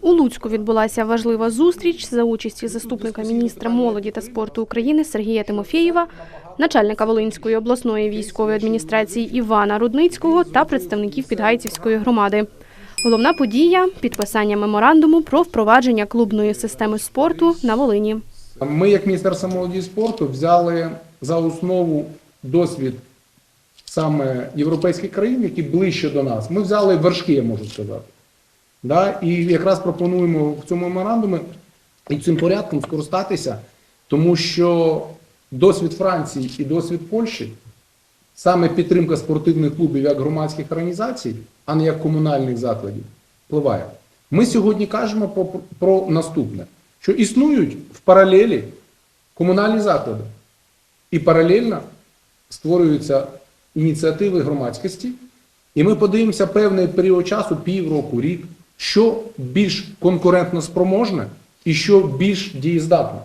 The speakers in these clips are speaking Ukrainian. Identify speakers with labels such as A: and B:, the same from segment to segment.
A: У Луцьку відбулася важлива зустріч за участі заступника міністра молоді та спорту України Сергія Тимофєєва, начальника Волинської обласної військової адміністрації Івана Рудницького та представників Підгайцівської громади. Головна подія підписання меморандуму про впровадження клубної системи спорту на Волині.
B: Ми, як Міністерство молоді і спорту, взяли за основу досвід саме європейських країн, які ближче до нас. Ми взяли вершки, я можу сказати. Да? І якраз пропонуємо в цьому меморандумі і цим порядком скористатися, тому що досвід Франції і досвід Польщі, саме підтримка спортивних клубів як громадських організацій, а не як комунальних закладів, впливає. Ми сьогодні кажемо про, про наступне, що існують в паралелі комунальні заклади, і паралельно створюються ініціативи громадськості, і ми подивимося певний період часу, півроку, рік, що більш конкурентно спроможне і що більш дієздатне.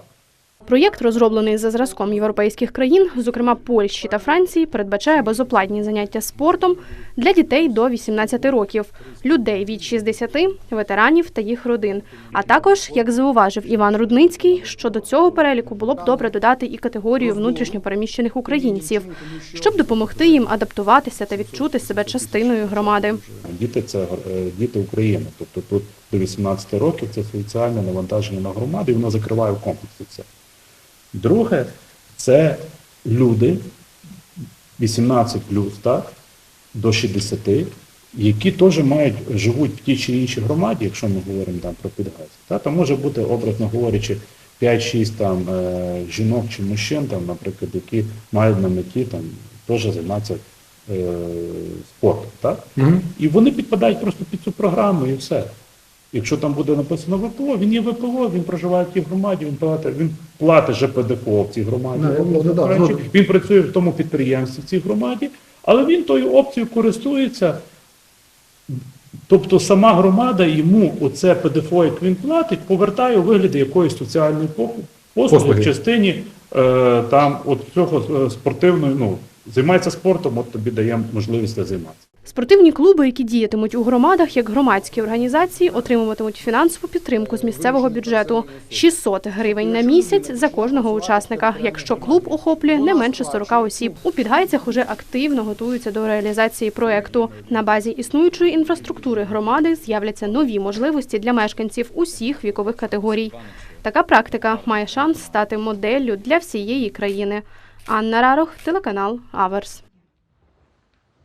A: Проєкт, розроблений за зразком європейських країн, зокрема Польщі та Франції, передбачає безоплатні заняття спортом для дітей до 18 років, людей від 60, ветеранів та їх родин. А також, як зауважив Іван Рудницький, що до цього переліку було б добре додати і категорію внутрішньопереміщених українців, щоб допомогти їм адаптуватися та відчути себе частиною громади.
C: Діти це е, діти України. Тобто тут до 18 років це соціальне навантаження на громаду, і воно закриває в комплексі це. Друге, це люди 18 плюс, так, до 60, які теж мають, живуть в тій чи іншій громаді, якщо ми говоримо там про підгаз. Та, там може бути, образно говорячи, 5-6 там, е, жінок чи мужчин, там, наприклад, які мають на меті там, теж займатися е, спортом. Так? І вони підпадають просто під цю програму і все. Якщо там буде написано ВПО, він є ВПО, він проживає в тій громаді, він платить, він платить ЖПДФО в цій громаді.
B: Да,
C: образно
B: да, да,
C: кажучи.
B: згоден.
C: він працює в тому підприємстві в цій громаді, але він тою опцією користується. Тобто сама громада йому оце ПДФО, як він платить, повертає у вигляді якоїсь соціальної
B: послуги
C: в частині е, там от цього е, спортивної, ну, займається спортом, от тобі даємо можливість займатися.
A: Спортивні клуби, які діятимуть у громадах як громадські організації, отримуватимуть фінансову підтримку з місцевого бюджету 600 гривень на місяць за кожного учасника, якщо клуб охоплює не менше 40 осіб. У підгайцях уже активно готуються до реалізації проекту. На базі існуючої інфраструктури громади з'являться нові можливості для мешканців усіх вікових категорій. Така практика має шанс стати моделлю для всієї країни. Анна Рарох, телеканал Аверс.